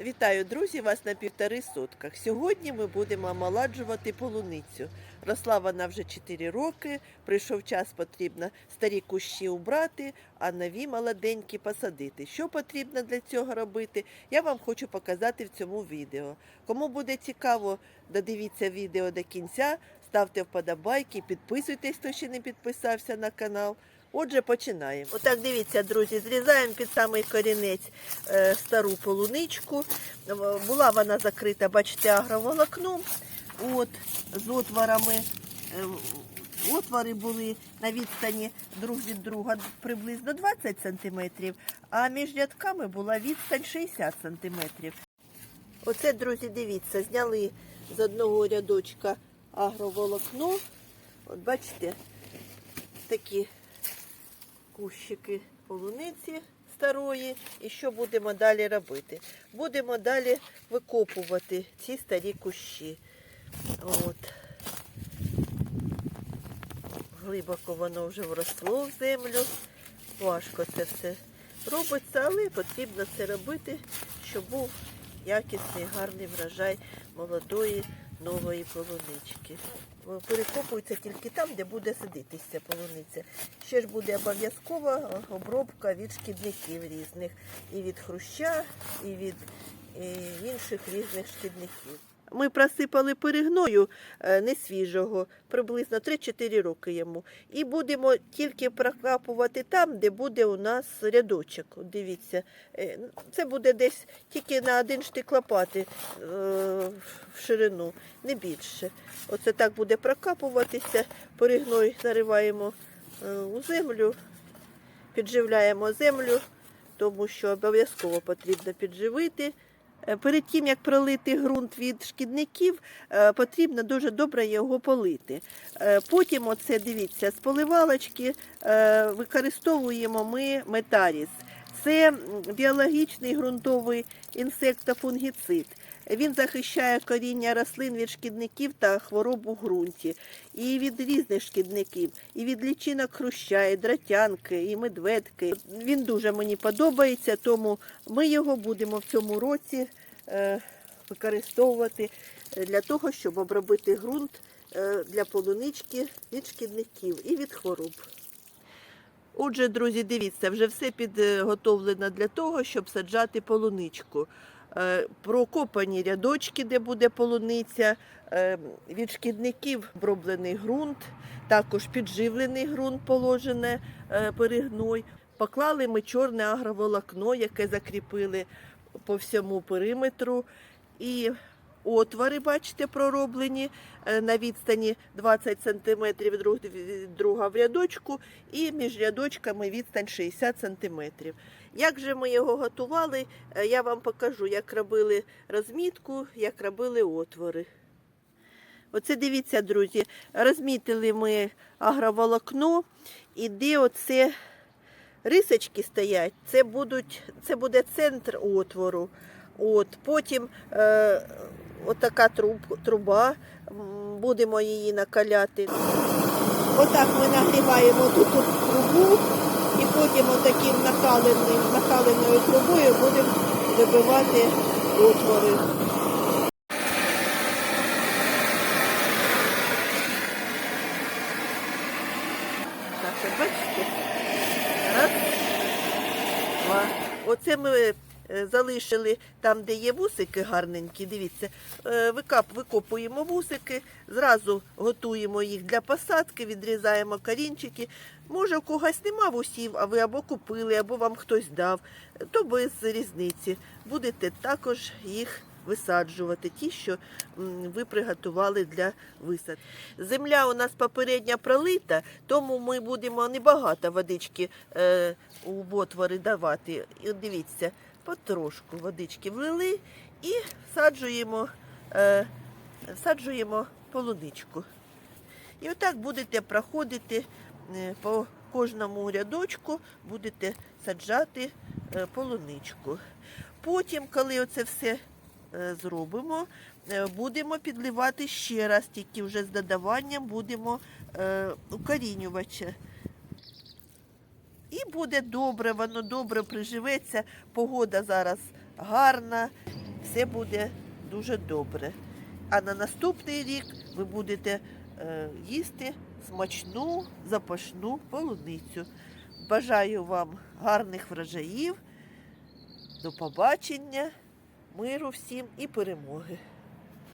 Вітаю, друзі, вас на півтори сотках. Сьогодні ми будемо омоладжувати полуницю. Росла вона вже 4 роки. Прийшов час, потрібно старі кущі убрати, а нові молоденькі посадити. Що потрібно для цього робити, я вам хочу показати в цьому відео. Кому буде цікаво, додивіться відео до кінця, ставте вподобайки, підписуйтесь, хто ще не підписався на канал. Отже, починаємо. Отак дивіться, друзі, зрізаємо під самий корінець е, стару полуничку. Була вона закрита, бачите, агроволокном. От, з отворами. Е, Отвори були на відстані друг від друга приблизно 20 см, а між рядками була відстань 60 см. Оце, друзі, дивіться, зняли з одного рядочка агроволокно. От бачите, такі кущики полуниці старої. І що будемо далі робити? Будемо далі викопувати ці старі кущі. От. Глибоко воно вже вросло в землю. Важко це все робиться, але потрібно це робити, щоб був якісний, гарний врожай молодої нової полунички. Перекопується тільки там, де буде садитися полуниця. Ще ж буде обов'язкова обробка від шкідників різних. І від хруща, і від і інших різних шкідників. Ми просипали перегною е, несвіжого, приблизно 3-4 роки йому. І будемо тільки прокапувати там, де буде у нас рядочок. Дивіться, е, це буде десь тільки на один штик лопати е, в ширину, не більше. Оце так буде прокапуватися, перегною зариваємо у землю, підживляємо землю, тому що обов'язково потрібно підживити. Е, Перед тим, як пролити ґрунт від шкідників, е, потрібно дуже добре його полити. Е, Потім, оце дивіться, з поливалочки використовуємо ми метаріс. Це біологічний ґрунтовий інсектофунгіцид. Він захищає коріння рослин від шкідників та хвороб у ґрунті, і від різних шкідників, і від лічинок хруща, і дратянки, і медведки. Він дуже мені подобається, тому ми його будемо в цьому році е, використовувати для того, щоб обробити ґрунт е, для полунички від шкідників і від хвороб. Отже, друзі, дивіться, вже все підготовлено для того, щоб саджати полуничку. Е, Прокопані рядочки, де буде полуниця, е, від шкідників оброблений ґрунт, також підживлений ґрунт положене е, перегной. Поклали ми чорне агроволокно, яке закріпили по всьому периметру. І отвори, бачите, пророблені е, на відстані 20 см друг друга в рядочку, і між рядочками відстань 60 см. Як же ми його готували, е, я вам покажу, як робили розмітку, як робили отвори. Оце дивіться, друзі, розмітили ми агроволокно, і де оце рисочки стоять, це, будуть, це буде центр отвору. От, потім е, отака труб, труба, будемо її накаляти. Отак ми нагріваємо тут трубу і потім отаким накаленим, накаленою трубою будемо вибивати отвори. Бачите? Раз, два. Оце ми залишили там, де є вусики гарненькі. Дивіться, е, викопуємо вусики, зразу готуємо їх для посадки, відрізаємо корінчики. Може, у когось нема вусів, а ви або купили, або вам хтось дав, то без різниці. Будете також їх висаджувати, ті, що ви приготували для висад. Земля у нас попередня пролита, тому ми будемо небагато водички е, у отвори давати. І дивіться, потрошку водички влили і всаджуємо, е, всаджуємо полуничку. І отак будете проходити е, по кожному рядочку, будете саджати е, полуничку. Потім, коли оце все е, зробимо, будемо підливати ще раз, тільки вже з додаванням будемо укорінювача. І буде добре, воно добре приживеться. Погода зараз гарна. все буде дуже добре. А на наступний рік ви будете е, їсти смачну запашну полуницю. Бажаю вам гарних врожаїв. До побачення, миру всім і перемоги.